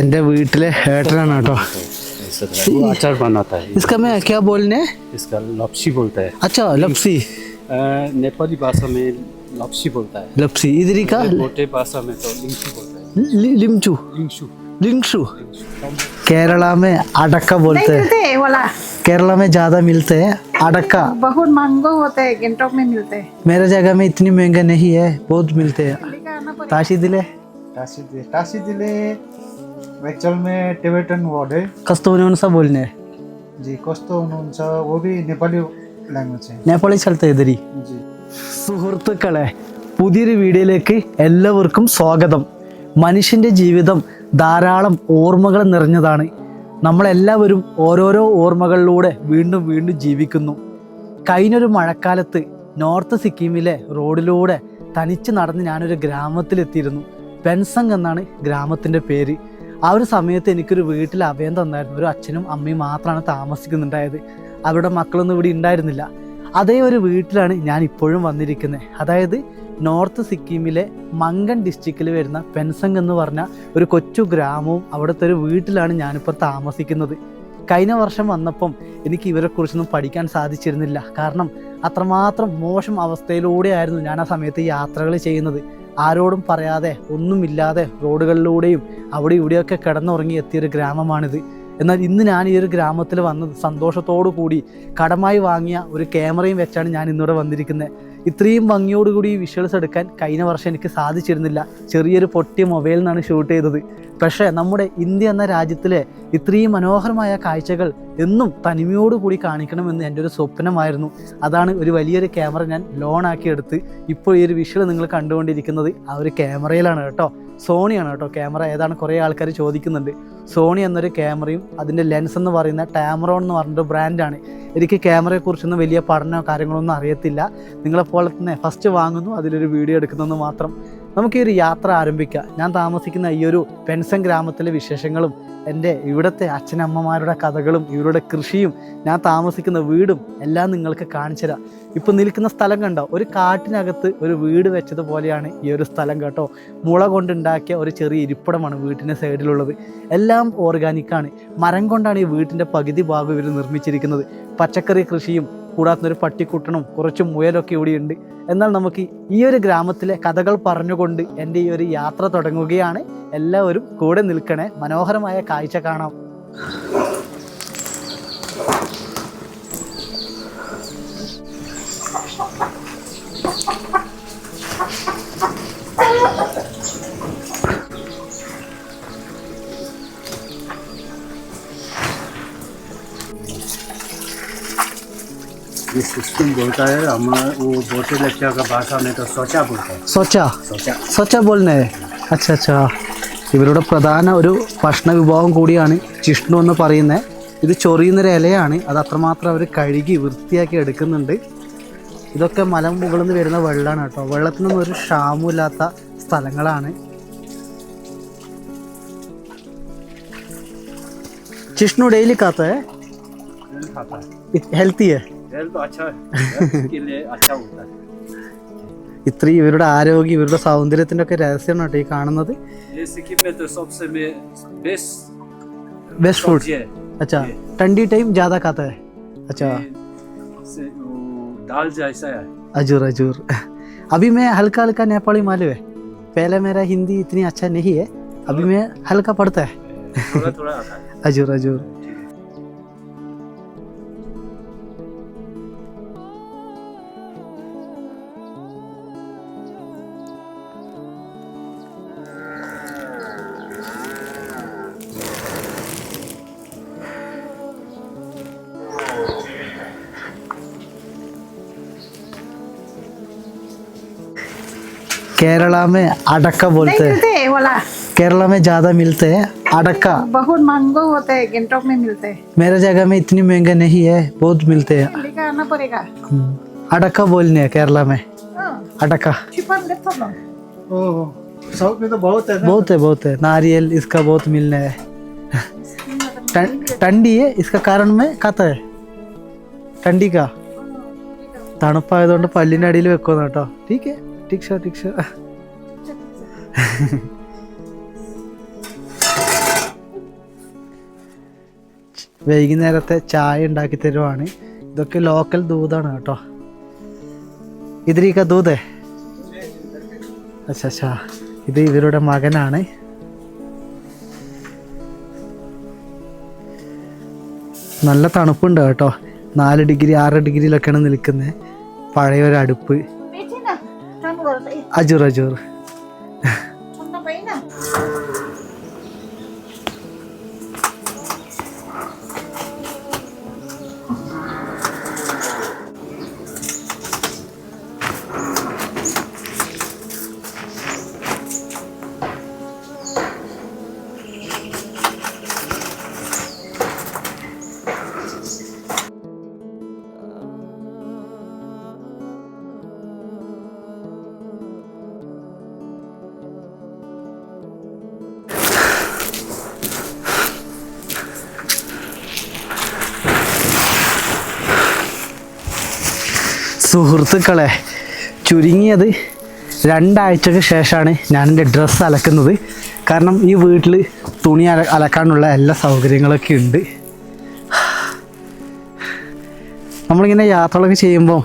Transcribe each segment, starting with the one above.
എൻ്റെ വീട്ടിലെ ഏട്ടനാണ് കേട്ടോ वो अचार बनाता है इसका मैं क्या बोलने इसका लप्सी बोलता है अच्छा लपसी अ, नेपाली भाषा में लप्सी बोलता है लपसी इधरी का मोटे भाषा में तो लिंगसू बोलता है लि- लिमचू लिंगसू लिंगशु केरला में अडक्का बोलते नहीं हैं मिलते हैं वाला केरला में ज़्यादा मिलते हैं अडक्का बहुत महंगो होते हैं गेंटोक में मिलते हैं मेरे जगह में इतनी महंगा नहीं है बहुत मिलते हैं लेकर आना पड़ेगा ताशी दिले टासी टासी दिले एक्चुअल में टिबेटन वर्ड है कस्तो सा बोलने जी कस्तो हुनुहुन्छ वो भी नेपाली ल्याङ्ग्वेज है നേപ്പാളി സ്ഥലത്ത് എതിരി जी സുഹൃത്തുക്കളെ പുതിയൊരു വീഡിയോയിലേക്ക് എല്ലാവർക്കും സ്വാഗതം മനുഷ്യൻ്റെ ജീവിതം ധാരാളം ഓർമ്മകൾ നിറഞ്ഞതാണ് നമ്മളെല്ലാവരും ഓരോരോ ഓർമ്മകളിലൂടെ വീണ്ടും വീണ്ടും ജീവിക്കുന്നു കഴിഞ്ഞൊരു മഴക്കാലത്ത് നോർത്ത് സിക്കിമിലെ റോഡിലൂടെ തനിച്ച് നടന്ന് ഞാനൊരു ഗ്രാമത്തിലെത്തിയിരുന്നു പെൻസങ് എന്നാണ് ഗ്രാമത്തിൻ്റെ പേര് ആ ഒരു സമയത്ത് എനിക്കൊരു വീട്ടിൽ അഭയം തന്നായിരുന്നു. ഒരു അച്ഛനും അമ്മയും മാത്രമാണ് താമസിക്കുന്നുണ്ടായത്. അവരുടെ മക്കളൊന്നും ഇവിടെ ഉണ്ടായിരുന്നില്ല. അതേ ഒരു വീട്ടിലാണ് ഞാൻ ഇപ്പോഴും വന്നിരിക്കുന്നത് അതായത് നോർത്ത് സിക്കിമിലെ മങ്കൻ ഡിസ്ട്രിക്റ്റിൽ വരുന്ന പെൻസങ് എന്ന് പറഞ്ഞ ഒരു കൊച്ചു ഗ്രാമവും അവിടുത്തെ ഒരു വീട്ടിലാണ് ഞാനിപ്പോൾ താമസിക്കുന്നത്. കഴിഞ്ഞ വർഷം വന്നപ്പം എനിക്ക് ഇവരെക്കുറിച്ചൊന്നും പഠിക്കാൻ സാധിച്ചിരുന്നില്ല. കാരണം അത്രമാത്രം മോശം അവസ്ഥയിലൂടെയായിരുന്നു ഞാൻ ആ സമയത്ത് യാത്രകൾ ചെയ്യുന്നത്. ആരോടും പറയാതെ ഒന്നുമില്ലാതെ റോഡുകളിലൂടെയും അവിടെ ഇവിടെയൊക്കെ കിടന്നുറങ്ങി എത്തിയൊരു ഗ്രാമമാണിത്. എന്നാൽ ഇന്ന് ഞാൻ ഈ ഒരു ഗ്രാമത്തിൽ വന്നത് സന്തോഷത്തോടു കൂടി കടമായി വാങ്ങിയ ഒരു ക്യാമറയും വെച്ചാണ് ഞാൻ ഇന്നിവിടെ വന്നിരിക്കുന്നത്. ഇത്രയും ഭംഗിയോടുകൂടി ഈ വിഷ്വൽസ് എടുക്കാൻ കഴിഞ്ഞ വർഷം എനിക്ക് സാധിച്ചിരുന്നില്ല. ചെറിയൊരു പൊട്ടിയ മൊബൈലിൽ നിന്നാണ് ഷൂട്ട് ചെയ്തത്. പക്ഷേ നമ്മുടെ ഇന്ത്യ എന്ന രാജ്യത്തിലെ ഇത്രയും മനോഹരമായ കാഴ്ചകൾ എന്നും തനിമയോടുകൂടി കാണിക്കണമെന്ന് എന്റെ ഒരു സ്വപ്നമായിരുന്നു. അതാണ് ഒരു വലിയൊരു ക്യാമറ ഞാൻ ലോൺ ആക്കി എടുത്ത് ഇപ്പോൾ ഈ ഒരു വിഷ്വൽ നിങ്ങൾ കണ്ടുകൊണ്ടിരിക്കുന്നത് ആ ഒരു ക്യാമറയിലാണ് കേട്ടോ. സോണിയാണ് കേട്ടോ ക്യാമറ. ഏതാണ് കുറേ ആൾക്കാർ ചോദിക്കുന്നുണ്ട്. സോണി എന്നൊരു ക്യാമറയും അതിന്റെ ലെൻസ് എന്ന് പറയുന്ന ടാമറോൺ എന്ന് പറഞ്ഞൊരു ബ്രാൻഡാണ്. എനിക്ക് ക്യാമറയെക്കുറിച്ചൊന്നും വലിയ പഠനമോ കാര്യങ്ങളൊന്നും അറിയത്തില്ല. നിങ്ങളെപ്പോലെ തന്നെ ഫസ്റ്റ് വാങ്ങുന്നു അതിലൊരു വീഡിയോ എടുക്കുന്നതെന്ന് മാത്രം നമുക്ക് ഈ ഒരു യാത്ര ആരംഭിക്കാം. ഞാൻ താമസിക്കുന്ന ഈ ഒരു പെൻസൻ ഗ്രാമത്തിലെ വിശേഷങ്ങളും എന്റെ ഇവിടുത്തെ അച്ഛനമ്മമാരുടെ കഥകളും ഇവരുടെ കൃഷിയും ഞാൻ താമസിക്കുന്ന വീടും എല്ലാം നിങ്ങൾക്ക് കാണിച്ചു തരാം. ഇപ്പം നിൽക്കുന്ന സ്ഥലം കണ്ടോ? ഒരു കാട്ടിനകത്ത് ഒരു വീട് വെച്ചതുപോലെയാണ് ഈ ഒരു സ്ഥലം കേട്ടോ. മുള കൊണ്ടുണ്ടാക്കിയ ഒരു ചെറിയ ഇരിപ്പിടമാണ് വീട്ടിന്റെ സൈഡിലുള്ളത്. എല്ലാം ഓർഗാനിക്കാണ് മരം കൊണ്ടാണ് ഈ വീട്ടിന്റെ പകുതി ഭാഗം ഇവർ നിർമ്മിച്ചിരിക്കുന്നത്. പച്ചക്കറി കൃഷിയും കൂടാത്ത ഒരു പട്ടിക്കുട്ടനും കുറച്ച് മുയലൊക്കെ ഇവിടെയുണ്ട് എന്നാൽ നമുക്ക് ഈ ഒരു ഗ്രാമത്തിലെ കഥകൾ പറഞ്ഞുകൊണ്ട് എന്റെ ഈ ഒരു യാത്ര തുടങ്ങുകയാണ്. എല്ലാവരും കൂടെ നിൽക്കണേ. മനോഹരമായ കാഴ്ച കാണാം. ये सिस्टम बोलता है हम वो बोटे लेक्चर का भाषा में तो सोचा बोलता है സ്വച്ച सोचा സ്വച്ച പോലിനെ അച്ഛ അച്ഛാ ഇവരുടെ പ്രധാന ഒരു ഭക്ഷണ വിഭവം കൂടിയാണ് ചിഷ്ണു എന്ന് പറയുന്നത് ഇത് ചൊറിയുന്നൊരു ഇലയാണ് അത് അത്രമാത്രം അവർ കഴുകി വൃത്തിയാക്കി എടുക്കുന്നുണ്ട് ഇതൊക്കെ മലമുകളിൽ നിന്ന് വരുന്ന വെള്ളമാണ് കേട്ടോ വെള്ളത്തിനൊന്നും ഒരു ക്ഷാമമില്ലാത്ത സ്ഥലങ്ങളാണ് ചിഷ്ണു ഡെയിലി കാത്ത तेल खाता है ഹെൽത്തി तेल तो अच्छा है हेल्थ के लिए अच्छा होता है ഇത്രയും ഇവരുടെ ആരോഗ്യം ഇവരുടെ സൗന്ദര്യത്തിൻ്റെ ഒക്കെ രഹസ്യമാണ് കേട്ടോ ഈ കാണുന്നത് ये सिक्किम में तो सबसे में बेस्ट बेस्ट फूड सब्जी है अच्छा ठंडी टाइम ज़्यादा खाता है अच्छा से वो दाल जैसा है अजूर अजूर अभी मैं हल्का हल्का नेपाली मालूम है पहले मेरा हिंदी इतनी अच्छा नहीं है अभी मैं हल्का पढ़ता है थोड़ा थोड़ा आता है अजूर अजूर केरला में अडक्का नहीं बोलते हैं मिलते हैं वाला केरला में ज़्यादा मिलते हैं अडक्का बहुत महंगो होते हैं गेंटोक में मिलते हैं मेरे जगह में इतनी महंगा नहीं है बहुत मिलते हैं लेकर आना पड़ेगा हम्म, अडक्का बोलने हैं केरला में हाँ, अडक्का छिपन लैपटॉप लो। ओ साउथ में तो बहुत है ना बहुत है बहुत है नारियल इसका बहुत मिलने है ठं- ठंडी है इसका कारण में खाता है ठंडी का തണുപ്പായതുകൊണ്ട് പല്ലിൻ്റെ അടിയിൽ വെക്കുന്നു കേട്ടോ ടീക്ക് ടീക്ഷ ടിക്ഷ വൈകുന്നേരത്തെ ചായ ഉണ്ടാക്കി തരുവാണ്. ഇതൊക്കെ ലോക്കൽ ദൂതാണ് കേട്ടോ. ഇതിരിക്ക ദൂതേ. അച്ഛാ ഇത് ഇവരുടെ മകനാണ്. നല്ല തണുപ്പുണ്ട് കേട്ടോ. നാല് ഡിഗ്രി ആറ് ഡിഗ്രിയിലൊക്കെയാണ് നിൽക്കുന്നത്. പഴയ अजूर अजूर സുഹൃത്തുക്കളെ ചുരുങ്ങിയത് രണ്ടാഴ്ചക്ക് ശേഷമാണ് ഞാൻ എന്റെ ഡ്രസ്സ് അലക്കുന്നത്. കാരണം ഈ വീട്ടിൽ തുണി അല അലക്കാനുള്ള എല്ലാ സൗകര്യങ്ങളൊക്കെ ഉണ്ട്. നമ്മളിങ്ങനെ യാത്രകളൊക്കെ ചെയ്യുമ്പോൾ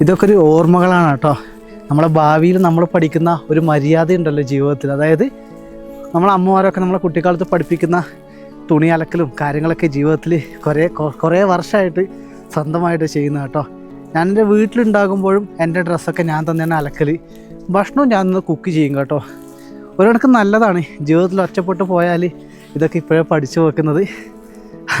ഇതൊക്കെ ഒരു ഓർമ്മകളാണ് കേട്ടോ. നമ്മളെ ഭാവിയിൽ നമ്മൾ പഠിക്കുന്ന ഒരു മര്യാദ ഉണ്ടല്ലോ ജീവിതത്തിൽ. അതായത് നമ്മളെ അമ്മമാരൊക്കെ നമ്മളെ കുട്ടിക്കാലത്ത് പഠിപ്പിക്കുന്ന തുണി അലക്കലും കാര്യങ്ങളൊക്കെ ജീവിതത്തിൽ കുറേ കുറേ വർഷമായിട്ട് സ്വന്തമായിട്ട് ചെയ്യുന്ന കേട്ടോ. ഞാൻ എന്റെ വീട്ടിലുണ്ടാകുമ്പോഴും എന്റെ ഡ്രസ്സൊക്കെ ഞാൻ തന്നെയാണ് അലക്കൽ ഭക്ഷണവും ഞാൻ നിന്ന് കുക്ക് ചെയ്യും കേട്ടോ. ഒരിടക്ക് നല്ലതാണ് ജീവിതത്തിൽ ഒറ്റപ്പെട്ട് പോയാൽ ഇതൊക്കെ ഇപ്പോഴേ പഠിച്ചു വെക്കുന്നത്.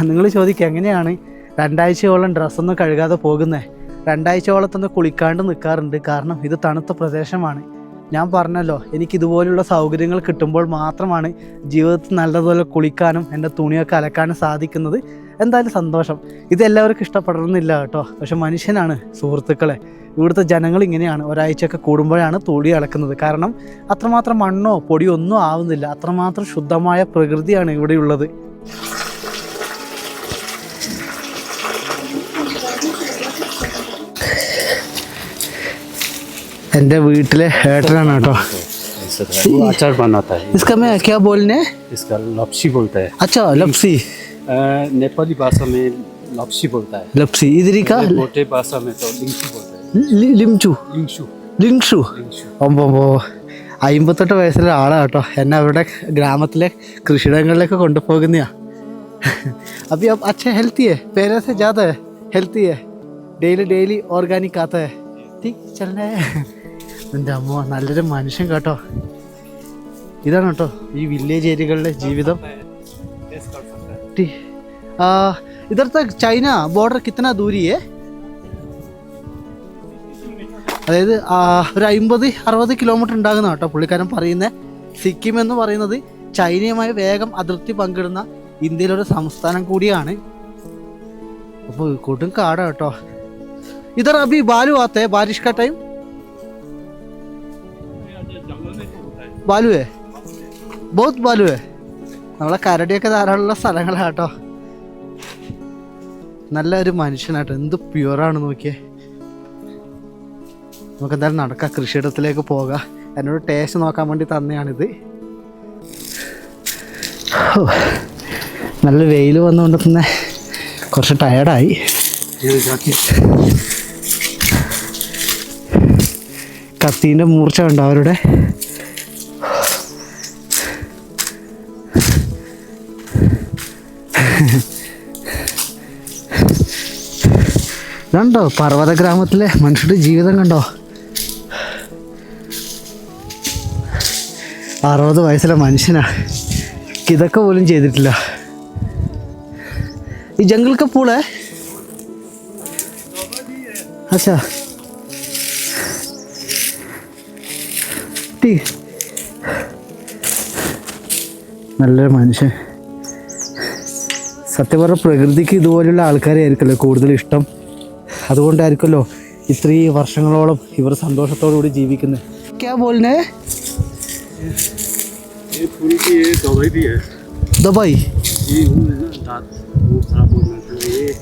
നിങ്ങൾ ചോദിക്കുക എങ്ങനെയാണ് രണ്ടാഴ്ചയോളം ഡ്രസ്സൊന്നും കഴുകാതെ പോകുന്നത് രണ്ടാഴ്ചയോളത്തൊന്ന് കുളിക്കാണ്ട് നിൽക്കാറുണ്ട് കാരണം ഇത് തണുത്ത പ്രദേശമാണ്. ഞാൻ പറഞ്ഞല്ലോ എനിക്ക് ഇതുപോലുള്ള സൗകര്യങ്ങൾ കിട്ടുമ്പോൾ മാത്രമാണ് ജീവിതത്തിൽ നല്ലതുപോലെ കുളിക്കാനും എന്റെ തുണിയൊക്കെ അലക്കാനും സാധിക്കുന്നത്. എന്തായാലും സന്തോഷം ഇത് എല്ലാവർക്കും ഇഷ്ടപ്പെടണമെന്നില്ല കേട്ടോ പക്ഷെ മനുഷ്യനാണ് സുഹൃത്തുക്കളെ ഇവിടുത്തെ ജനങ്ങൾ ഇങ്ങനെയാണ് ഒരാഴ്ചയൊക്കെ കൂടുമ്പോഴാണ് തുണി അലക്കുന്നത് കാരണം അത്രമാത്രം മണ്ണോ പൊടിയോ ഒന്നും ആവുന്നില്ല അത്രമാത്രം ശുദ്ധമായ പ്രകൃതിയാണ് ഇവിടെയുള്ളത് എൻ്റെ വീട്ടിലെ ഏട്ടനാണ് കേട്ടോ ऐसा था। वो अचार बनाता है इसका मैं क्या बोलने इसका लप्सी बोलता है अच्छा लप्सी अ, नेपाली भाषा में लप्सी बोलता है लप्सी इधर ही का गोटे भाषा में तो लिंगसू बोलता है लिंगसू लिंगसू ലിങ്ഷു. ഒമ്പോ അമ്പത്തെട്ട് വയസ്സിലെ ആളാണ് കേട്ടോ എന്നെ അവരുടെ ഗ്രാമത്തിലെ കൃഷിയിടങ്ങളിലേക്ക് കൊണ്ടുപോകുന്നയാ. അപ്പൊ അച്ഛ ഹെൽത്തി ഹെ പേരേസെ ജാതെ ഹെൽത്തി ഹെ ഡെയിലി ഡെയിലി ഓർഗാനിക് ആത്ത ചെല്ലേ എന്റെ അമ്മ നല്ലൊരു മനുഷ്യൻ കേട്ടോ. ഇതാണ് കേട്ടോ ഈ വില്ലേജ് ഏരിയകളിലെ ജീവിതം. टी आ, इधर तक चाइना बॉर्डर कितना दूरी है അതായത് ആ, ഒരു അമ്പത് അറുപത് കിലോമീറ്റർ ഉണ്ടാകുന്ന കേട്ടോ പുള്ളിക്കാരൻ പറയുന്നത് സിക്കിം എന്ന് പറയുന്നത് ചൈനയുമായി വേഗം അതിർത്തി പങ്കിടുന്ന ഇന്ത്യയിലെ ഒരു സംസ്ഥാനം കൂടിയാണ് അപ്പോൾ കൊടും കാടാ കേട്ടോ ഇതർ അഭി ബാലു ആത്തേ ബാരിഷ് കാ ടൈം ബാലുവേ ബഹുത് ബാലുവേ നമ്മളെ കരടിയൊക്കെ ധാരാളമുള്ള സ്ഥലങ്ങളാണ് കേട്ടോ നല്ലൊരു മനുഷ്യനാട്ടോ. എന്ത് പ്യുവറാണ് നോക്കിയേ. നമുക്ക് എന്തായാലും നടക്കാം. കൃഷിയിടത്തിലേക്ക് പോകാം. എന്നോട് ടേസ്റ്റ് നോക്കാൻ വേണ്ടി തന്നെയാണിത്. നല്ല വെയിൽ വന്നുകൊണ്ട് തന്നെ കുറച്ച് ടയർഡായി കത്തീന്റെ മൂർച്ച ഉണ്ട് അവരുടെ? ഇതുണ്ടോ പർവ്വത ഗ്രാമത്തിലെ മനുഷ്യരുടെ ജീവിതം കണ്ടോ അറുപത് വയസ്സിലെ മനുഷ്യനാ ഇതൊക്കെ പോലും ചെയ്തിട്ടില്ല ഈ ജംഗിൾ का पूल है अच्छा ठीक നല്ലൊരു മനുഷ്യൻ സത്യം പറഞ്ഞാൽ പ്രകൃതിക്ക് ഇതുപോലെയുള്ള ആൾക്കാരെ ആയിരിക്കുമല്ലോ കൂടുതൽ ഇഷ്ടം. അതുകൊണ്ടായിരിക്കുമല്ലോ ഇത്രയും വർഷങ്ങളോളം ഇവർ സന്തോഷത്തോടു കൂടി ജീവിക്കുന്നത് ക്യാ ബോലിനെ ദുബായ്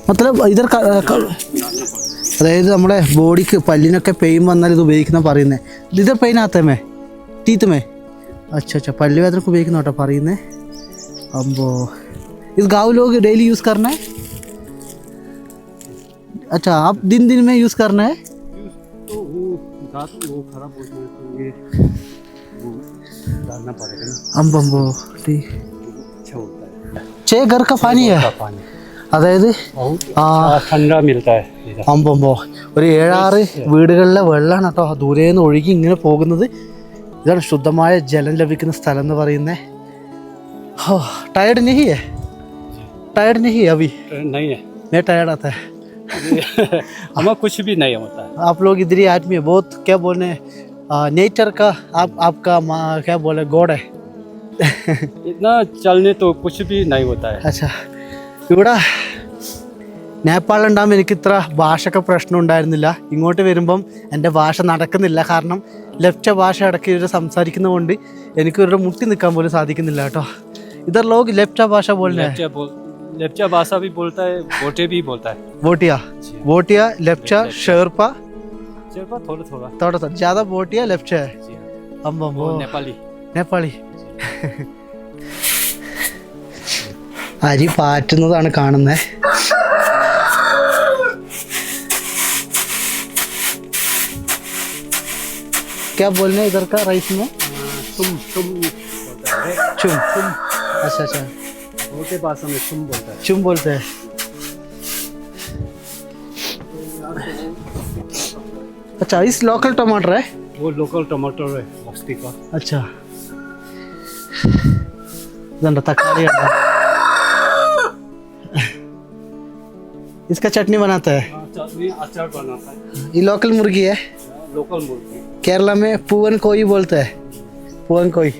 മത്തലബ് ഇതർ അതായത് നമ്മുടെ ബോഡിക്ക് പല്ലിനൊക്കെ പെയിൻ വന്നാൽ ഇത് ഉപയോഗിക്കുന്ന പറയുന്നത് ഇതർ പെയിൻ ആത്തമേ ടീത്തമേ അച്ഛ അച്ഛാ പല്ലുവേദനക്ക് ഉപയോഗിക്കുന്ന കേട്ടോ പറയുന്നത് അമ്പോ ഇത് ഗാവ് ലോഗ് ഡെയിലി യൂസ് കറണേ अच्छा आप दिन दिन में यूज़ करना है तो वो दांत वो खराब हो जाए तो ये वो डालना पड़ेगा ना अम्ब अम्बो ठीक वो अच्छा होता है छः घर का पानी है का पानी അതായത് बहुत ആ ठंडा मिलता है इधर അമ്പമ്പോ ഒരു ഏഴാറ് വീടുകളിലെ വെള്ളമാണ് കേട്ടോ ദൂരേന്ന് ഒഴുകി ഇങ്ങനെ പോകുന്നത് ഇതാണ് ശുദ്ധമായ ജലം ലഭിക്കുന്ന സ്ഥലം എന്ന് പറയുന്നത് ഹോ ടയർഡ് नहीं है टायर्ड नहीं है अभी नहीं है मैं टायर्ड आता है हमें कुछ भी नहीं होता है आप लोग इधर ही आदमी है बहुत क्या बोलने नेचर का आप आपका मा- क्या बोले गॉड है इतना चलने तो कुछ भी नहीं होता है അച്ഛാ ഇവിടെ നേപ്പാളിലുണ്ടാകുമ്പോൾ എനിക്ക് ഇത്ര ഭാഷയൊക്കെ പ്രശ്നം ഉണ്ടായിരുന്നില്ല ഇങ്ങോട്ട് വരുമ്പം എൻ്റെ ഭാഷ നടക്കുന്നില്ല കാരണം ലഫ്റ്റ ഭാഷ ഇടയ്ക്ക് ഇവർ സംസാരിക്കുന്നതുകൊണ്ട് എനിക്ക് ഇവരുടെ മുട്ടി നിൽക്കാൻ പോലും സാധിക്കുന്നില്ല കേട്ടോ ഇതർ ലോഗ് ലെഫ്റ്റ ഭാഷ പോലെ लेप्चा बोल लेप्चा भाषा भी बोलता है बोटे भी बोलता है വോട്ടിയ വോട്ടിയ ലെഫ്റ്റ ഷെർപ്പ चलपा थोड़ा थोड़ा തോട്ട ജാഥ വോട്ടിയ ലെഫ്റ്റ जी हाँ। അമ്പമ്പോ वो नेपाली നേപ്പാളി അരി പാറ്റുന്നതാണ് കാണുന്നത് क्या बोलने इधर का राइस में तुम तुम बोलता है चुम चुम अच्छा अच्छा मोटे भाषा में चुम बोलता है। चुम बोलते हैं। अच्छा इस लोकल टमाटर है? वो लोकल टमाटर है बस्ती का। अच्छा। तकारी इसका चटनी बनाता है। हाँ, चटनी अचार बनाता है। ये लोकल मुर्गी है? लोकल मुर्गी। केरला में पुवन कोई बोलता है। पुवन कोई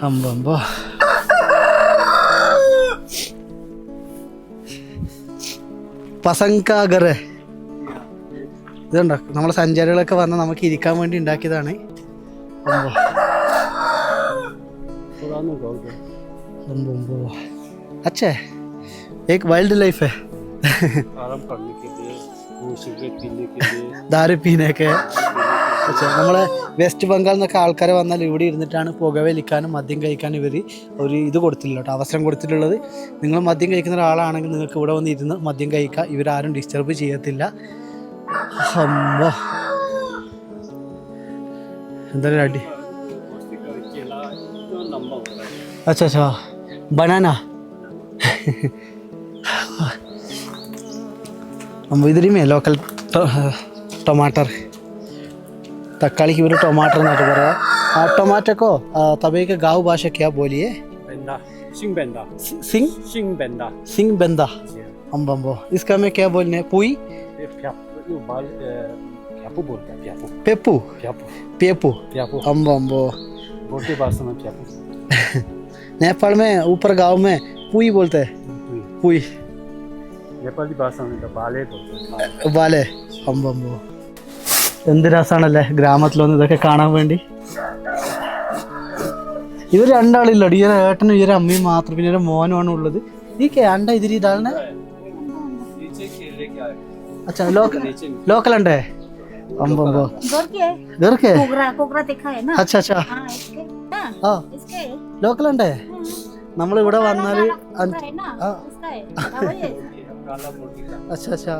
हम बम्बा। പസങ്ക ഗറെ ഇതുണ്ടോ നമ്മളെ സഞ്ചാരികളൊക്കെ വന്ന് നമുക്ക് ഇരിക്കാൻ വേണ്ടി ഉണ്ടാക്കിയതാണ് അമ്പോ पुराना गाँव है अम्बो अम्बो अच्छा है एक वाइल्ड लाइफ है आराम करने के लिए वो सिगरेट पीने के लिए ദാരു പീനൊക്കെ പക്ഷേ നമ്മളെ വെസ്റ്റ് ബംഗാളിൽ നിന്നൊക്കെ ആൾക്കാർ വന്നാൽ ഇവിടെ ഇരുന്നിട്ടാണ് പുകവലിക്കാനും മദ്യം കഴിക്കാനും ഇവർ ഒരു ഇത് കൊടുത്തില്ല കേട്ടോ അവസരം കൊടുത്തിട്ടുള്ളത് നിങ്ങൾ മദ്യം കഴിക്കുന്ന ഒരാളാണെങ്കിൽ നിങ്ങൾക്ക് ഇവിടെ വന്ന് ഇരുന്ന് മദ്യം കഴിക്കാം ഇവരാരും ഡിസ്റ്റർബ് ചെയ്യത്തില്ല അമ്മോ എന്തായാലും അടി बस्ती का केला इतना लंबा होता है अच्छा अच्छा बनाना हम इधर ही में लोकल टमाटर തക്കാളിക്ക് ഇവർ ടൊമാറ്റർ എന്നായിട്ട് പറയാ ആ ടൊമാറ്റോക്കോ തബേക്ക് ഗാവ് ഭാഷ ക്യാ ബോലിയേ बेंदा सिंग बेंदा സിംഗ് सिंग बेंदा സിംഗ് ബന്ദ जी हाँ। അമ്പമ്പോ इसका में क्या बोलने पुई ये फ्याप वो बाल अ, फ्यापू बोलता है फ्यापू पेपू फ्यापू पेपू फ्यापू अम्बम्बो बोटे भाषा में फ्यापू नेपाल में ऊपर गांव में पुई बोलते हैं हम्म। पुई नेपाली भाषा में तो बाले बोलते हैं ബാലെ അമ്പമ്പോ എന്ത് രസമാണല്ലേ ഗ്രാമത്തിലൊന്ന് ഇതൊക്കെ കാണാൻ വേണ്ടി? ഇവർ രണ്ടാളില്ലോ ഈ ഒരു ഏട്ടനും ഈ ഒരു അമ്മയും മാത്രം പിന്നെ ഒരു മോനുമാണ് ഉള്ളത്. ഈ കേണ്ട ഇതിൽ ഇതാണ് അച്ഛാ ലോക്കൽ ലോക്കൽ ഉണ്ടേ അമ്പോ. അമ്പോ ഗർക്കെ അച്ഛാ ആ ലോക്കൽ ഉണ്ടേ നമ്മൾ ഇവിടെ വന്നാൽ അച്ഛാ അച്ഛാ.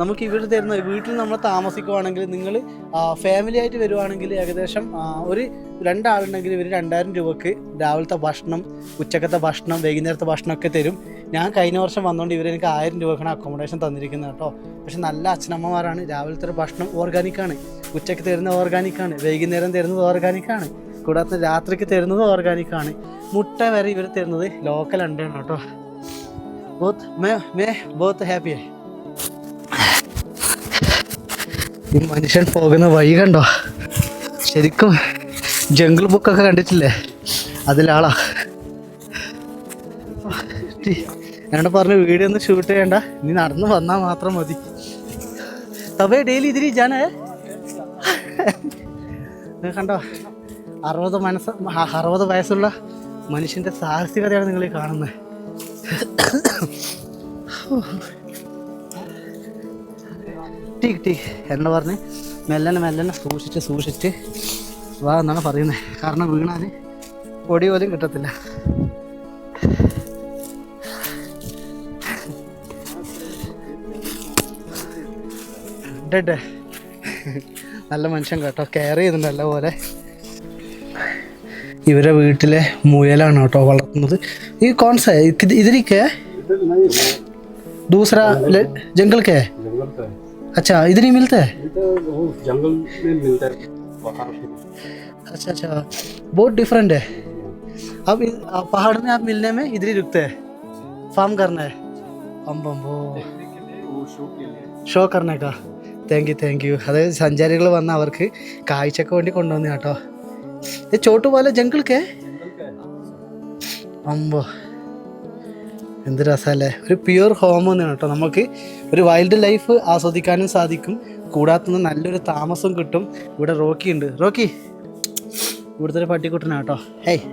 നമുക്ക് ഇവിടെ തരുന്ന വീട്ടിൽ നമ്മൾ താമസിക്കുവാണെങ്കിൽ നിങ്ങൾ ഫാമിലി ആയിട്ട് വരുവാണെങ്കിൽ ഏകദേശം ഒരു രണ്ടാളുണ്ടെങ്കിൽ ഇവർ രണ്ടായിരം രൂപക്ക് രാവിലത്തെ ഭക്ഷണം ഉച്ചക്കത്തെ ഭക്ഷണം വൈകുന്നേരത്തെ ഭക്ഷണമൊക്കെ തരും. ഞാൻ കഴിഞ്ഞ വർഷം വന്നുകൊണ്ട് ഇവർ എനിക്ക് ആയിരം രൂപക്കാണ് അക്കോമഡേഷൻ തന്നിരിക്കുന്നത് കേട്ടോ. പക്ഷെ നല്ല അച്ഛനമ്മമാരാണ്. രാവിലത്തെ ഒരു ഭക്ഷണം ഓർഗാനിക്കാണ് ഉച്ചയ്ക്ക് തരുന്ന ഓർഗാനിക്കാണ് വൈകുന്നേരം തരുന്നത് ഓർഗാനിക്കാണ് കൂടാതെ രാത്രിക്ക് തരുന്നത് ഓർഗാനിക്കാണ് മുട്ട വരെ ഇവർ തരുന്നത് ലോക്കൽ അണ്ടയാണ് കേട്ടോ. ബോത്ത് മേ മേ ബോത്ത് ഹാപ്പി ഈ മനുഷ്യൻ പോകുന്ന വഴി കണ്ടോ? ശരിക്കും ജംഗിൾ ബുക്കൊക്കെ കണ്ടിട്ടില്ലേ? അതിലാളാ. എന്നോട് പറഞ്ഞു വീഡിയോ ഒന്നും ഷൂട്ട് ചെയ്യണ്ട. നീ നടന്നു വന്നാൽ മാത്രം മതി. തവേ ഡെയിലി ഇതിരി ജാനേ കണ്ടോ? അറുപത് മനസ്സ് അറുപത് വയസ്സുള്ള മനുഷ്യന്റെ സാഹസികതയാണ് നിങ്ങൾ കാണുന്നത് കിട്ടി കിട്ടി. എന്ന് പറഞ്ഞ്? മെല്ലനെ മെല്ലനെ സൂക്ഷിച്ച് സൂക്ഷിച്ച്. വാ എന്നാണ് പറയുന്നത് കാരണം വീണാൽ പൊടി പോലും കിട്ടത്തില്ല. ഡെഡ് നല്ല മനുഷ്യൻ കേട്ടോ. കെയർ ചെയ്തിട്ടുണ്ട് നല്ല പോലെ ഇവരെ വീട്ടിലെ മുയലാണ് കേട്ടോ വളർത്തുന്നത്. ഈ കോൺസ ഇതിലേക്ക് ദൂസറ ജംഗിൾ കേ. अच्छा इधर ही मिलता है इधर वो जंगल में मिलता है पहाड़ पे अच्छा अच्छा बहुत डिफरेंट है अब इ- आप पहाड़ में आप मिलने में इधर ही रुकते हैं फार्म करना है अम्ब अम्बो वो शो के लिए show കർണേക്ക thank you thank you അതായത് സഞ്ചാരികൾ വന്ന അവർക്ക് കാഴ്ചക്ക് വേണ്ടി കൊണ്ടുവന്നു കേട്ടോ ഇത് ചോട്ടു പോലെ ജംഗിൾക്കേ അമ്പോ എന്ത് രസമല്ലേ ഒരു പ്യുവർ ഹോം എന്നാണ് കേട്ടോ നമുക്ക് ഒരു വൈൽഡ് ലൈഫ് ആസ്വദിക്കാനും സാധിക്കും കൂടാത്തുനിന്ന് നല്ലൊരു താമസം കിട്ടും ഇവിടെ റോക്കി ഉണ്ട് റോക്കി ഇവിടുത്തെ ഒരു പട്ടിക്കുട്ടനാ കേട്ടോ ഹേയ്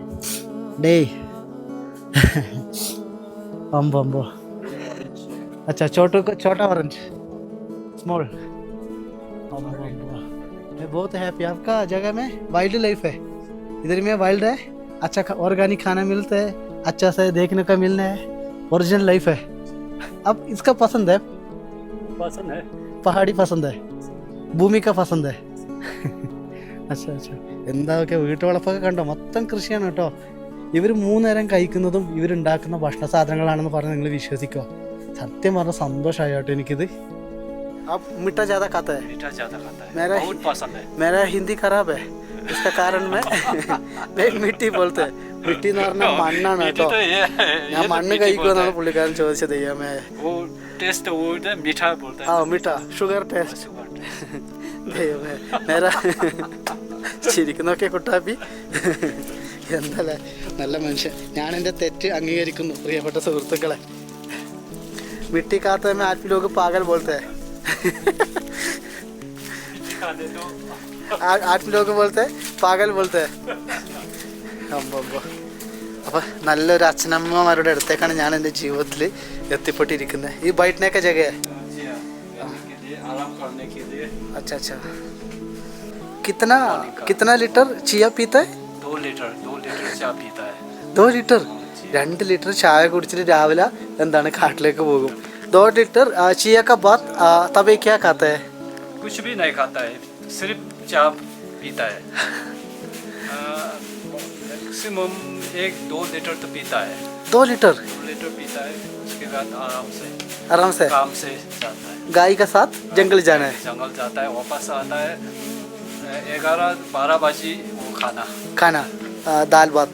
ഡേയ് അമ്പോ അമ്പോ अच्छा छोटू को छोटा ऑरेंज स्मॉल मैं बहुत हैप्पी आपका जगह में वाइल्ड लाइफ है इधर में वाइल्ड है अच्छा ऑर्गेनिक खाना मिलता है अच्छा से देखने का मिलना है ओरिजिनल लाइफ है अब इसका पसंद है पसंद है पहाड़ी पसंद है ഭൂമി का പസന്ത് അച്ഛാ അച്ഛാ എന്താക്കെ വീട്ടുവളപ്പൊക്കെ കണ്ടോ മൊത്തം കൃഷിയാണ് കേട്ടോ ഇവർ മൂന്നേരം കഴിക്കുന്നതും ഇവരുണ്ടാക്കുന്ന ഭക്ഷണ സാധനങ്ങളാണെന്ന് പറഞ്ഞ് നിങ്ങൾ വിശ്വസിക്കുക സത്യം പറഞ്ഞ സന്തോഷമായി കേട്ടോ എനിക്കിത് आप मीठा ज़्यादा खाता है मीठा ज़्यादा खाता है मेरा बहुत पसंद है मेरा हिंदी खराब है इसका कारण मैं मैं मिट्टी बोलते हैं കിട്ടിയെന്ന് പറഞ്ഞാൽ മണ്ണാണ് കേട്ടോ. ഞാൻ മണ്ണ് കഴിക്കുമെന്നാണ് പുള്ളിക്കാരൻ ചോദിച്ചത് അമ്മേ ആ മിഠ ഷുഗർ ടേസ്റ്റ് ദൈവമേ ചിരിക്കുന്നൊക്കെ കുട്ടാപ്പി. എന്തല്ലേ നല്ല മനുഷ്യൻ. ഞാൻ എന്റെ തെറ്റ് അംഗീകരിക്കുന്നു പ്രിയപ്പെട്ട സുഹൃത്തുക്കളെ. മിട്ടി കാത്ത ആപ്പിലോക്ക് പാകൽ പോലത്തെ. ആത്മലോക്ക് പോലത്തെ പാകൽ പോലത്തെ. അമ്പോ അമ്പോ അപ്പോൾ നല്ലൊരു അച്ഛനമ്മമാരുടെ അടുത്തേക്കാണ് ഞാൻ എന്റെ ജീവിതത്തിൽ എത്തിപ്പെട്ടിരിക്കുന്നത്. ഈ ബൈറ്റിനൊക്കെ ജഗയ അച്ഛാ അച്ഛാ. കിത്തന കിത്തന ലിറ്റർ ചിയ പീത്ത ദോ ലിറ്റർ രണ്ട് ലിറ്റർ ചായ കുടിച്ചിട്ട് രാവിലെ എന്താണ് കാട്ടിലേക്ക് പോകും. ദോ ലിറ്റർ ചിയ കാ ബാത്ത് തബേ ക്യാ കാത്ത കുച്ച് ഭി നഹീ കാത്ത ഹൈ സിർഫ് ചായ പീത്ത ഹൈ മാക്സിമം एक दो लीटर तो पीता है दो लीटर दो लीटर पीता है उसके बाद आराम से आराम से काम से जाता है गाय के साथ जंगल जाना है जंगल जाता है वापस आता है ग्यारह बारह बजे वो खाना खाना आ, दाल भात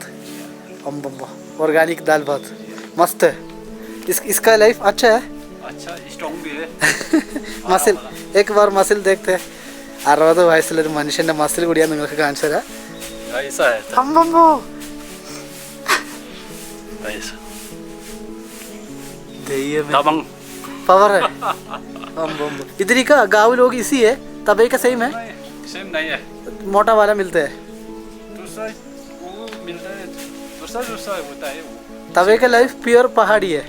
अम्बम्बो ऑर्गेनिक दाल भात मस्त है इस, इसका लाइफ अच्छा है अच्छा स्ट्रॉन्ग भी है മസിൽ एक बार മസിൽ देखते हैं അറുപത് വയസ്സിലൊരു മനുഷ്യൻ്റെ മസിൽ കൂടിയാൽ നിങ്ങൾക്ക് കാണിച്ചു തരാം दबंग पावर है बम बम बम। इधर का गाँव लोग इसी है तबे का सेम है नहीं सेम नहीं है मोटा वाला मिलता है दूसरा वो मिलता है दूसरा दूसरा होता है वो തവേ का ലൈഫ് പ്യുവർ പഹാടി है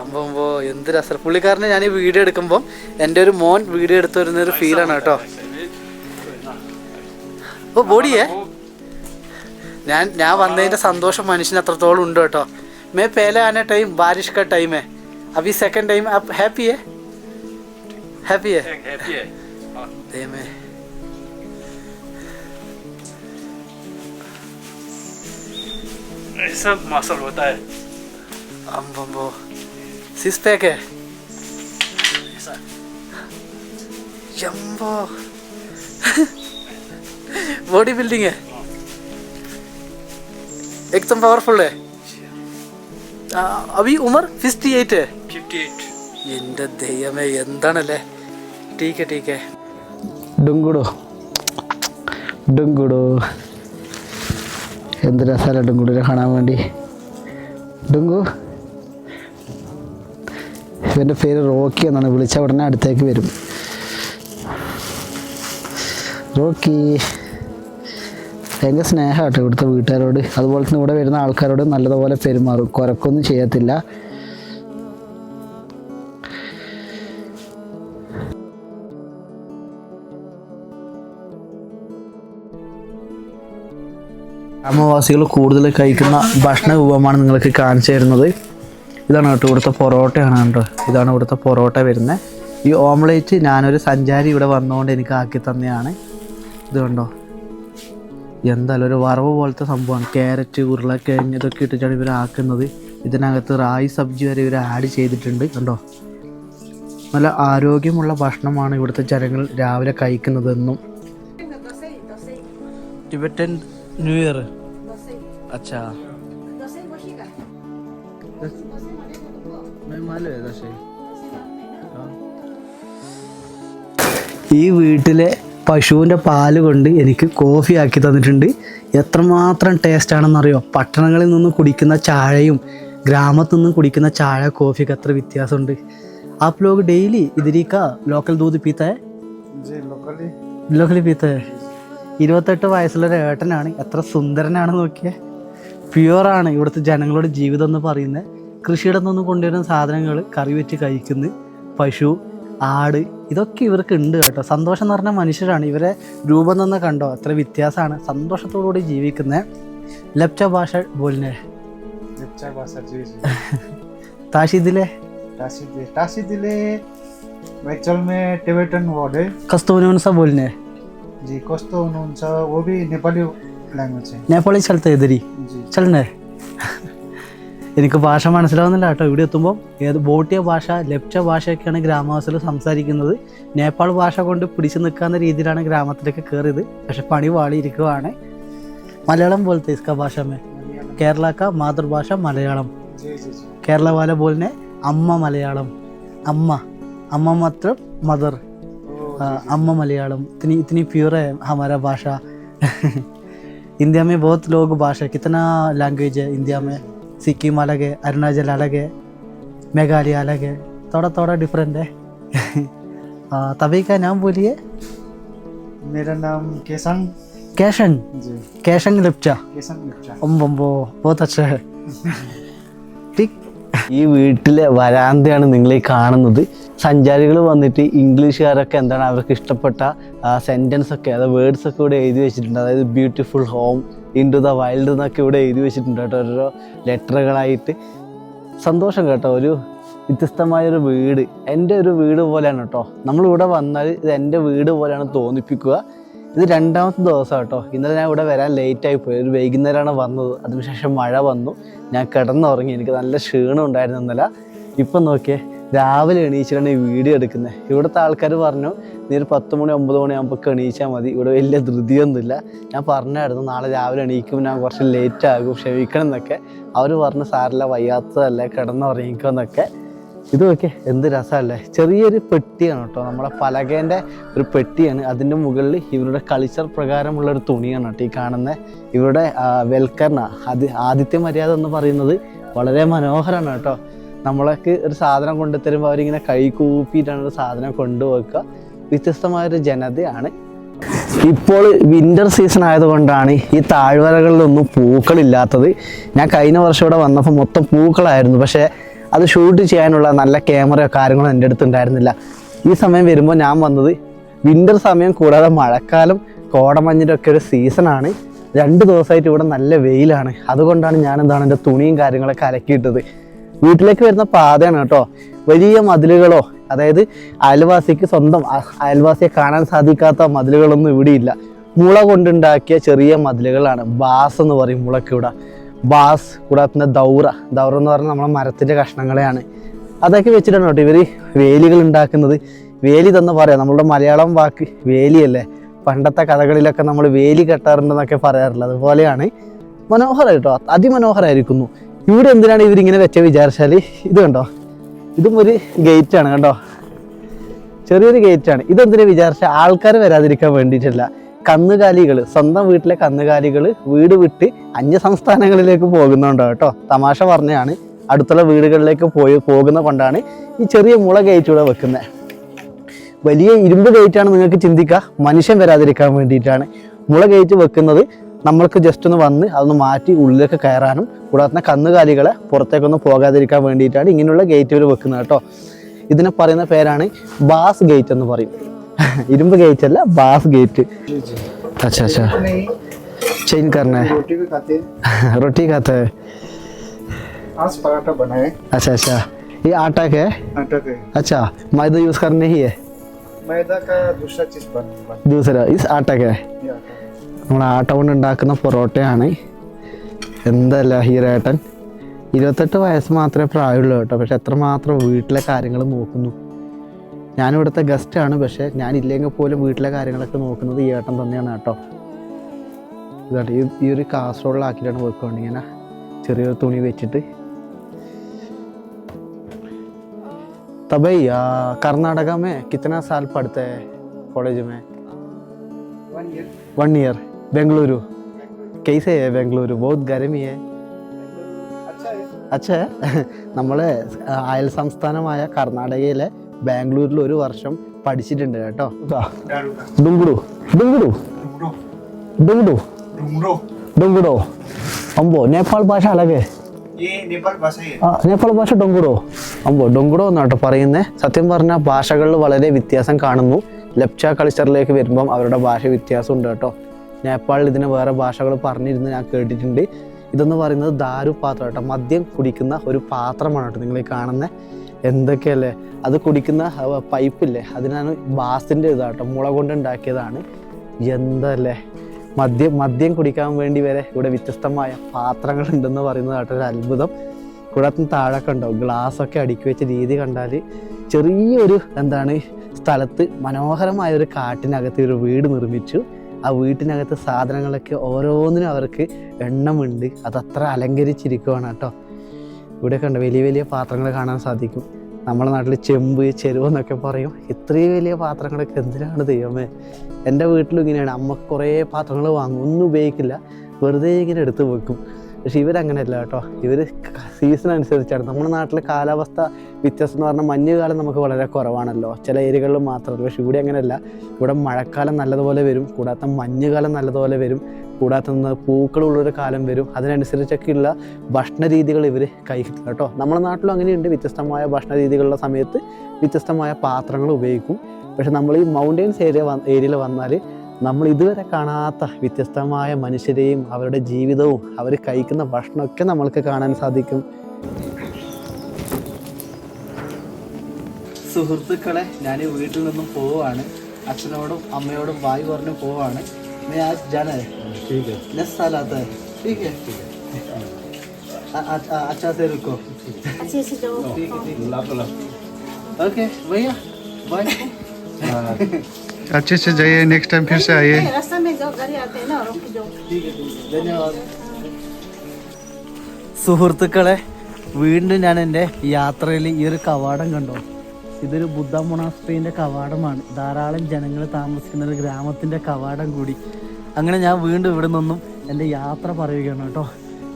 അമ്പോ എന്ത് രസം പുള്ളിക്കാരനെ ഞാൻ ഈ വീഡിയോ എടുക്കുമ്പോൾ എൻ്റെ ഒരു മോൻ വീഡിയോ എടുത്തു വരുന്ന ഒരു ഫീലാണ് കേട്ടോ ഓ ബോഡിയേ वो ഞാൻ ഞാൻ വന്നതിൻ്റെ സന്തോഷം മനുഷ്യന് അത്രത്തോളം ഉണ്ട് കേട്ടോ മേ പേലെ ആന ടൈം ബാരിഷ് का टाइम है अभी सेकंड टाइम आप हैप्पी है? हैप्पी है? हैप्पी है। हाँ। दे में ऐसा मसल होता है। अम बम बो। सिक्स पैक है? जंबो बॉडी बिल्डिंग है? हाँ। एकदम पावरफुल है। അബി ഉമർ ഫിഫ്റ്റി എയ്റ്റ്? എന്റെ ദൈവമേ എന്താണല്ലേ? ടീക്കെ ടീക്കെ. ഡുങ്കുടോ. ഡുങ്കുടോ. എന്ത് രസമല്ല ഡുങ്കുടിനെ കാണാൻ വേണ്ടി. ഡുങ്കു. ഇവന്റെ പേര് റോക്കി എന്നാണ്. വിളിച്ച ഉടനെ അടുത്തേക്ക് വരും. റോക്കി. ഭയങ്കര സ്നേഹമാട്ടോ ഇവിടുത്തെ വീട്ടുകാരോട്. അതുപോലെ തന്നെ ഇവിടെ വരുന്ന ആൾക്കാരോട് നല്ലതുപോലെ പെരുമാറും. കുരക്കൊന്നും ചെയ്യത്തില്ല. ഗ്രാമവാസികൾ കൂടുതൽ കഴിക്കുന്ന ഭക്ഷണ വിഭവമാണ് നിങ്ങൾക്ക് കാണിച്ചു തരുന്നത്. ഇതാണ് കേട്ടോ ഇവിടുത്തെ പൊറോട്ടയാണ് കേട്ടോ. ഇതാണ് ഇവിടുത്തെ പൊറോട്ട വരുന്നത്. ഈ ഓംലേറ്റ് ഞാനൊരു സഞ്ചാരി ഇവിടെ വന്നുകൊണ്ട് എനിക്ക് ആക്കി തന്നെയാണ്. ഇത് കണ്ടോ? എന്തായാലും ഒരു വറവ് പോലത്തെ സംഭവമാണ്. ക്യാരറ്റ് ഉരുളക്കിഴങ്ങ് ഇതൊക്കെ ഇട്ടിട്ടാണ് ഇവർ ആക്കുന്നത്. ഇതിനകത്ത് റായി സബ്ജി വരെ ഇവർ ആഡ് ചെയ്തിട്ടുണ്ട്. കണ്ടോ? നല്ല ആരോഗ്യമുള്ള ഭക്ഷണമാണ് ഇവിടുത്തെ ജനങ്ങൾ രാവിലെ കഴിക്കുന്നതെന്നും. Tibetan new year. അച്ഛാ. ഈ വീട്ടിലെ പശുവിന്റെ പാൽ കൊണ്ട് എനിക്ക് കോഫി ആക്കി തന്നിട്ടുണ്ട്. എത്രമാത്രം ടേസ്റ്റാണെന്നറിയോ പട്ടണങ്ങളിൽ നിന്ന് കുടിക്കുന്ന ചായയും ഗ്രാമത്തിൽ നിന്ന് കുടിക്കുന്ന ചായ കോഫിക്ക് അത്ര വ്യത്യാസമുണ്ട്. ആപ്പ് ലോഗ് ഡെയിലി ഇതിരിക്ക? ലോക്കൽ ദൂത് പീത്തേ? ലോക്കലി പീത്തേ? ഇരുപത്തെട്ട് വയസ്സുള്ളൊരു ഏട്ടനാണ്. എത്ര സുന്ദരനാണ് നോക്കിയേ. പ്യുവറാണ് ഇവിടുത്തെ ജനങ്ങളുടെ ജീവിതം എന്ന് പറയുന്നത്. കൃഷിയിടത്തുനിന്ന് കൊണ്ടുവരുന്ന സാധനങ്ങൾ കറി വെച്ച് കഴിക്കുന്നു. പശു ആട് ഇതൊക്കെ ഇവർക്ക് ഉണ്ട് കേട്ടോ സന്തോഷം എന്ന് പറഞ്ഞ മനുഷ്യരാണ് ഇവരെ രൂപം തന്നെ കണ്ടോ എത്ര വ്യത്യാസമാണ് സന്തോഷത്തോടുകൂടി ജീവിക്കുന്നത് ലപ്ച ഭാഷ ബോലിനെ लेप्चा भाषा जी जी താഷിദിലെ टासी दिले टासी दिले एक्चुअल में टिबेटन वर्ड है കസ്തൂനുസ ബോലിനെ जी कस्तो हुनुहुन्छ वो भी नेपाली ल्याङ्ग्वेज है നേപ്പാളി സ്ഥലത്ത് എതിരി जी ചലനേ എനിക്ക് ഭാഷ മനസ്സിലാവുന്നില്ല കേട്ടോ. ഇവിടെ എത്തുമ്പോൾ ഏത് ബോട്ടിയ ഭാഷ ലെപ്ച ഭാഷയൊക്കെയാണ് ഗ്രാമവാസികൾ സംസാരിക്കുന്നത്. നേപ്പാൾ ഭാഷ കൊണ്ട് പിടിച്ചു നിൽക്കാവുന്ന രീതിയിലാണ് ഗ്രാമത്തിലേക്ക് കയറിയത്. പക്ഷെ പണി വാളിയിരിക്കുവാണ്. മലയാളം പോലത്തെ ഇസ്ക ഭാഷ കേരളക്ക മാതൃഭാഷ മലയാളം. കേരള വാല പോലെ അമ്മ മലയാളം. അമ്മ അമ്മ മാത്രം മദർ. അമ്മ മലയാളം. ഇത്തിനി ഇത്തിനി പ്യൂർ ഹമാര ഭാഷ. ഇന്ത്യ മേ ബഹുത് ലോക ഭാഷ. കിത്തന ലാംഗ്വേജ് ഇന്ത്യ മേ है इंडिया में सिक्किम अलग है अरुणाचल अलग है मेघालय अलग है थोड़ा थोड़ा डिफरेंट है हाँ, तभी का नाम बोलिए मेरा नाम केसङ कैशन जी कैशन लिप्चा केसङ लेप्चा अम्बो अम्बो बहुत अच्छा है ठीक ഈ വീട്ടിലെ വരാന്തയാണ് നിങ്ങൾ ഈ കാണുന്നത് സഞ്ചാരികൾ വന്നിട്ട് ഇംഗ്ലീഷുകാരൊക്കെ എന്താണ് അവർക്ക് ഇഷ്ടപ്പെട്ട സെൻറ്റൻസ് ഒക്കെ അതായത് വേർഡ്സ് ഒക്കെ ഇവിടെ എഴുതി വെച്ചിട്ടുണ്ട് അതായത് beautiful home in the wild എന്നൊക്കെ ഇവിടെ എഴുതി വെച്ചിട്ടുണ്ട് കേട്ടോ. ഓരോ ലെറ്ററുകളായിട്ട്. സന്തോഷം കേട്ടോ. ഒരു വ്യത്യസ്തമായൊരു വീട്. എന്റെ ഒരു വീട് പോലെയാണ് കേട്ടോ. നമ്മളിവിടെ വന്നാൽ ഇത് എന്റെ വീട് പോലെയാണ് തോന്നിപ്പിക്കുക. ഇത് രണ്ടാമത്തെ ദിവസം കേട്ടോ. ഇന്നലെ ഞാൻ ഇവിടെ വരാൻ ലേറ്റ് ആയി പോയി. ഒരു വൈകുന്നേരമാണ് വന്നത്. അതിനുശേഷം മഴ വന്നു. ഞാൻ കിടന്നുറങ്ങി. എനിക്ക് നല്ല ക്ഷീണം ഉണ്ടായിരുന്നു ഇന്നലെ. ഇപ്പം നോക്കിയേ രാവിലെ എണീച്ചിട്ടാണ് ഈ വീഡിയോ എടുക്കുന്നത്. ഇവിടുത്തെ ആൾക്കാർ പറഞ്ഞു നീ ഒരു പത്ത് മണി ഒമ്പത് മണി ആകുമ്പോൾ എണീച്ചാൽ മതി. ഇവിടെ വലിയ ധൃതിയൊന്നുമില്ല. ഞാൻ പറഞ്ഞായിരുന്നു നാളെ രാവിലെ എണീക്കും. ഞാൻ കുറച്ച് ലേറ്റ് ആകും ക്ഷമിക്കണം എന്നൊക്കെ. അവർ പറഞ്ഞു സാറില്ല വയ്യാത്തതല്ല കിടന്നുറങ്ങിക്കുമെന്നൊക്കെ ഇത് നോക്കിയേ എന്ത് രസമല്ലേ. ചെറിയൊരു പെട്ടിയാണ് കേട്ടോ. നമ്മുടെ പലകേന്റെ ഒരു പെട്ടിയാണ്. അതിന്റെ മുകളിൽ ഇവരുടെ കൾച്ചർ പ്രകാരമുള്ള ഒരു തുണിയാണ് കേട്ടോ ഈ കാണുന്ന. ഇവരുടെ വെൽക്കരണ അത് ആദിത്യ മര്യാദ എന്ന് പറയുന്നത് വളരെ മനോഹരമാണ് കേട്ടോ. നമ്മളൊക്കെ ഒരു സാധനം കൊണ്ടുതരുമ്പോൾ അവരിങ്ങനെ കൈ കൂപ്പിയിട്ടാണ് ഒരു സാധനം കൊണ്ടുവെക്കുക. വ്യത്യസ്തമായൊരു ജനതയാണ്. ഇപ്പോൾ വിന്റർ സീസൺ ആയതുകൊണ്ടാണ് ഈ താഴ്വരകളിലൊന്നും പൂക്കളില്ലാത്തത്. ഞാൻ കഴിഞ്ഞ വർഷം ഇവിടെ വന്നപ്പോൾ മൊത്തം പൂക്കളായിരുന്നു. പക്ഷേ അത് ഷൂട്ട് ചെയ്യാനുള്ള നല്ല ക്യാമറയോ കാര്യങ്ങളോ എന്റെ അടുത്ത് ഉണ്ടായിരുന്നില്ല. ഈ സമയം വരുമ്പോൾ ഞാൻ വന്നത് വിന്റർ സമയം കൂടാതെ മഴക്കാലം കോടമഞ്ഞിന്റെ ഒക്കെ ഒരു സീസണാണ് രണ്ട് ദിവസമായിട്ട് ഇവിടെ നല്ല വെയിലാണ്. അതുകൊണ്ടാണ് ഞാൻ എന്താണ് എന്റെ തുണിയും കാര്യങ്ങളൊക്കെ അലക്കിയിട്ടത്. വീട്ടിലേക്ക് വരുന്ന പാതയാണ് കേട്ടോ. വലിയ മതിലുകളോ അതായത് അയൽവാസിക്ക് സ്വന്തം അയൽവാസിയെ കാണാൻ സാധിക്കാത്ത മതിലുകളൊന്നും ഇവിടെയില്ല. മുള കൊണ്ടുണ്ടാക്കിയ ചെറിയ മതിലുകളാണ്. ബാസ് എന്ന് പറയും മുളക്കിവിടെ ബാസ് കൂടാതെ പിന്നെ ദൗറ. ദൗറ എന്ന് പറഞ്ഞാൽ നമ്മളെ മരത്തിന്റെ കഷ്ണങ്ങളെയാണ്. അതൊക്കെ വെച്ചിട്ടാണ് കേട്ടോ ഇവർ വേലികൾ ഉണ്ടാക്കുന്നത്. വേലി തന്നെ പറയാം. നമ്മളുടെ മലയാളം വാക്ക് വേലിയല്ലേ? പണ്ടത്തെ കഥകളിലൊക്കെ നമ്മൾ വേലി കെട്ടാറുണ്ടെന്നൊക്കെ പറയാറില്ല. അതുപോലെയാണ് മനോഹരം കേട്ടോ. അതിമനോഹരമായിരിക്കുന്നു. ഇവിടെ എന്തിനാണ് ഇവരിങ്ങനെ വെച്ച വിചാരിച്ചാൽ ഇത് കണ്ടോ? ഇതും ഒരു ഗേറ്റ് ആണ് കണ്ടോ? ചെറിയൊരു ഗേറ്റ് ആണ്. ഇതെന്തിനാ വിചാരിച്ച ആൾക്കാർ വരാതിരിക്കാൻ വേണ്ടിയിട്ടല്ല. കന്നുകാലികൾ സ്വന്തം വീട്ടിലെ കന്നുകാലികൾ വീട് വിട്ട് അന്യ സംസ്ഥാനങ്ങളിലേക്ക് പോകുന്നുണ്ടോ കേട്ടോ? തമാശ പറഞ്ഞാണ്. അടുത്തുള്ള വീടുകളിലേക്ക് പോയി പോകുന്ന കൊണ്ടാണ് ഈ ചെറിയ മുള ഗേറ്റ് ഇവിടെ വെക്കുന്നത് വലിയ ഇരുമ്പ് ഗേറ്റാണ് നിങ്ങൾക്ക് ചിന്തിക്കുക മനുഷ്യൻ വരാതിരിക്കാൻ വേണ്ടിയിട്ടാണ്. മുള ഗേറ്റ് വെക്കുന്നത് നമ്മൾക്ക് ജസ്റ്റ് ഒന്ന് വന്ന് അതൊന്ന് മാറ്റി ഉള്ളിലേക്ക് കയറാനും കൂടാതെ തന്നെ കന്നുകാലികളെ പുറത്തേക്കൊന്നും പോകാതിരിക്കാൻ വേണ്ടിയിട്ടാണ് ഇങ്ങനെയുള്ള ഗേറ്റുകൾ വെക്കുന്നത് കേട്ടോ ഇതിനെ പറയുന്ന പേരാണ് ബാസ് ഗേറ്റ് എന്ന് പറയും ഇരുമ്പ് ഗേറ്റ് അല്ല ബാസ് ഗേറ്റ് जी जी അച്ഛാ അച്ഛാ नहीं ചെയിൻ കറനെ रोटी भी खाते हैं റൊട്ടി കാത്ത आज पराठा बनाए अच्छा अच्छा ये आटा का है आटा का है अच्छा मैदा यूज करने ही है मैदा का दूसरा चीज बन बन दूसरा इस आटा का है ये आटा का। നമ്മൾ ആട്ട കൊണ്ട് ഉണ്ടാക്കുന്ന പൊറോട്ടയാണ് എന്തല്ല ഹീറേട്ടൻ ഇരുപത്തെട്ട് വയസ്സ് മാത്രമേ പ്രായമുള്ളൂ കേട്ടോ പക്ഷെ എത്രമാത്രം വീട്ടിലെ കാര്യങ്ങൾ നോക്കുന്നു ഞാനിവിടുത്തെ ഗസ്റ്റാണ് പക്ഷേ ഞാനില്ലെങ്കിൽ പോലും വീട്ടിലെ കാര്യങ്ങളൊക്കെ നോക്കുന്നത് ഈ ഏട്ടൻ തന്നെയാണ് കേട്ടോ ഇതാട്ടെ ഈ ഈ ഒരു കാസറോളിലാക്കിയിട്ടാണ് വെക്കുകൊണ്ട് ഇങ്ങനെ ചെറിയൊരു തുണി വെച്ചിട്ട് तबई आ, कर्नाटका में कितना साल पढ़ते हैं कॉलेज में one year one year Bengaluru कैसे है बेंगलुरु बहुत गर्मी है अच्छा है അച്ഛേ നമ്മൾ അയൽ സംസ്ഥാനമായ കർണാടകയിലെ ബാംഗ്ലൂരിൽ ഒരു വർഷം പഠിച്ചിട്ടുണ്ട് കേട്ടോ दारू का ഡുങ്കുടു ഡുങ്കുടു डुमरो ഡുങ്കുടു डुमरो ഡുങ്കുടോ അമ്പോ നേപ്പാൾ ഭാഷ അലകെ ये नेपाल भाषा ही है ആ നേപ്പാൾ ഭാഷ ഡൊങ്കുടോ അമ്പോ ഡൊങ്കുടോ എന്നാട്ടോ പറയുന്നത് സത്യം പറഞ്ഞാൽ ഭാഷകളിൽ വളരെ വ്യത്യാസം കാണുന്നു ലെപ്ച കൾച്ചറിലേക്ക് വരുമ്പം അവരുടെ ഭാഷ വ്യത്യാസം ഉണ്ട് കേട്ടോ നേപ്പാളിൽ ഇതിന് വേറെ ഭാഷകൾ പറഞ്ഞിരുന്ന് ഞാൻ കേട്ടിട്ടുണ്ട്. ഇതെന്ന് പറയുന്നത് ദാരു പാത്രം കേട്ടോ. മദ്യം കുടിക്കുന്ന ഒരു പാത്രമാണ് കേട്ടോ നിങ്ങൾ ഈ കാണുന്ന. എന്തൊക്കെയല്ലേ? അത് കുടിക്കുന്ന പൈപ്പില്ലേ? അതിനാണ് ബാസിന്റെ ഇതാട്ടോ മുള കൊണ്ട് ഉണ്ടാക്കിയതാണ്. എന്തല്ലേ? മദ്യം മദ്യം കുടിക്കാൻ വേണ്ടി വരെ ഇവിടെ വ്യത്യസ്തമായ പാത്രങ്ങൾ ഉണ്ടെന്ന് പറയുന്നത് കേട്ടോ ഒരു അത്ഭുതം. കൂടാത്ത താഴൊക്കെ ഉണ്ടാവും ഗ്ലാസ്സൊക്കെ അടുക്കി വെച്ച രീതി കണ്ടാൽ ചെറിയൊരു എന്താണ് സ്ഥലത്ത് മനോഹരമായ ഒരു കാട്ടിനകത്ത് ഒരു വീട് നിർമ്മിച്ചു. ആ വീട്ടിനകത്ത് സാധനങ്ങളൊക്കെ ഓരോന്നിനും അവർക്ക് എണ്ണമുണ്ട്. അതത്ര അലങ്കരിച്ചിരിക്കുവാണ് കേട്ടോ. ഇവിടെ കണ്ട വലിയ വലിയ പാത്രങ്ങൾ കാണാൻ സാധിക്കും. നമ്മുടെ നാട്ടിൽ ചെമ്പ് ചെരുവ് എന്നൊക്കെ പറയും. ഇത്രയും വലിയ പാത്രങ്ങളൊക്കെ എന്തിനാണ് ദൈവമേ? എന്റെ വീട്ടിലും ഇങ്ങനെയാണ്. അമ്മ കുറേ പാത്രങ്ങൾ വാങ്ങും. ഒന്നും ഉപയോഗിക്കില്ല. വെറുതെ ഇങ്ങനെ എടുത്ത് വെക്കും. പക്ഷെ ഇവരങ്ങനെയല്ല കേട്ടോ. ഇവർ സീസൺ അനുസരിച്ചാണ്. നമ്മുടെ നാട്ടിലെ കാലാവസ്ഥ വ്യത്യാസം എന്ന് പറഞ്ഞാൽ മഞ്ഞുകാലം നമുക്ക് വളരെ കുറവാണല്ലോ. ചില ഏരിയകളിൽ മാത്രമല്ല. പക്ഷെ ഇവിടെ അങ്ങനെയല്ല. ഇവിടെ മഴക്കാലം നല്ലതുപോലെ വരും. കൂടാത്ത മഞ്ഞുകാലം നല്ലതുപോലെ വരും. കൂടാത്ത നിന്ന് പൂക്കളുള്ളൊരു കാലം വരും. അതിനനുസരിച്ചൊക്കെയുള്ള ഭക്ഷണ രീതികൾ ഇവർ കഴിക്കും കേട്ടോ. നമ്മുടെ നാട്ടിലും അങ്ങനെയുണ്ട്. വ്യത്യസ്തമായ ഭക്ഷണ രീതികളുടെ സമയത്ത് വ്യത്യസ്തമായ പാത്രങ്ങൾ ഉപയോഗിക്കും. പക്ഷെ നമ്മൾ ഈ മൗണ്ടെയിൻസ് ഏരിയ ഏരിയയിൽ വന്നാൽ നമ്മൾ ഇതുവരെ കാണാത്ത വ്യത്യസ്തമായ മനുഷ്യരെയും അവരുടെ ജീവിതവും അവർ കഴിക്കുന്ന ഭക്ഷണമൊക്കെ നമ്മൾക്ക് കാണാൻ സാധിക്കും സുഹൃത്തുക്കളെ ഞാൻ വീട്ടിൽ നിന്നും പോവാണ് അച്ഛനോടും അമ്മയോടും വായി പറഞ്ഞു പോവാണ് मैं आज जाना है ठीक है नेक्स्ट साल आता है ठीक है अ- अ- अ- अच्छा से रुको अच्छे से जाओ ठीक है ठीक लाभ लाभ है ओके भैया बाय अच्छे से जाइए नेक्स्ट टाइम फिर से आइए रास्ता में जाओ गाड़ी आते हैं ना रोक जाओ ठीक है ठीक है ധന്യവാദം സുഹൃത്തുക്കളെ വീണ്ടും ഞാൻ എൻ്റെ യാത്രയിൽ ഈ ഒരു കവാടം കണ്ടോ ഇതൊരു ബുദ്ധ മൊണാസ്ട്രീൻ്റെ കവാടമാണ് ധാരാളം ജനങ്ങൾ താമസിക്കുന്ന ഒരു ഗ്രാമത്തിൻ്റെ കവാടം കൂടി അങ്ങനെ ഞാൻ വീണ്ടും ഇവിടെ നിന്നും എൻ്റെ യാത്ര പറയുകയാണ് കേട്ടോ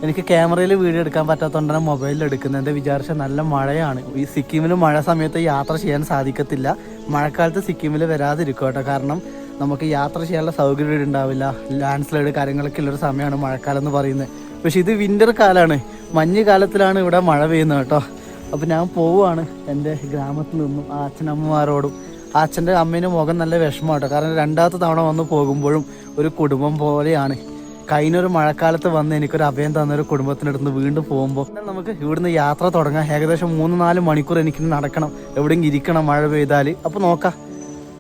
എനിക്ക് ക്യാമറയിൽ വീഡിയോ എടുക്കാൻ പറ്റാത്തതുകൊണ്ടാണ് മൊബൈലിൽ എടുക്കുന്നത്. എന്റെ വിചാരിച്ച നല്ല മഴയാണ്. ഈ സിക്കിമിൽ മഴ സമയത്ത് യാത്ര ചെയ്യാൻ സാധിക്കത്തില്ല. മഴക്കാലത്ത് സിക്കിമിൽ വരാതിരിക്കും കേട്ടോ. കാരണം നമുക്ക് യാത്ര ചെയ്യാനുള്ള സൗകര്യം ഉണ്ടാവില്ല. ലാൻഡ് സ്ലൈഡ് കാര്യങ്ങളൊക്കെ ഉള്ളൊരു സമയമാണ് മഴക്കാലം എന്ന് പറയുന്നത്. പക്ഷേ ഇത് വിന്റർ കാലമാണ് മഞ്ഞ് കാലത്തിലാണ് ഇവിടെ മഴ പെയ്യുന്നത് കേട്ടോ. അപ്പോൾ ഞാൻ പോവുകയാണ് എന്റെ ഗ്രാമത്തിൽ നിന്നും അച്ഛനമ്മമാരോടും. അച്ഛന്റെ അമ്മേന്റെ മുഖം നല്ല വിഷമം കേട്ടോ. കാരണം രണ്ടാമത്തെ തവണ വന്ന് പോകുമ്പോഴും ഒരു കുടുംബം പോലെയാണ്. കഴിഞ്ഞൊരു മഴക്കാലത്ത് വന്ന് എനിക്കൊരു അഭയം തന്ന ഒരു കുടുംബത്തിനടുത്ത് വീണ്ടും പോകുമ്പോൾ നമുക്ക് ഇവിടുന്ന് യാത്ര തുടങ്ങാം. ഏകദേശം മൂന്ന് നാല് മണിക്കൂർ എനിക്ക് നടക്കണം. എവിടെയെങ്കിലും ഇരിക്കണം മഴ പെയ്താൽ അപ്പോൾ നോക്കാം.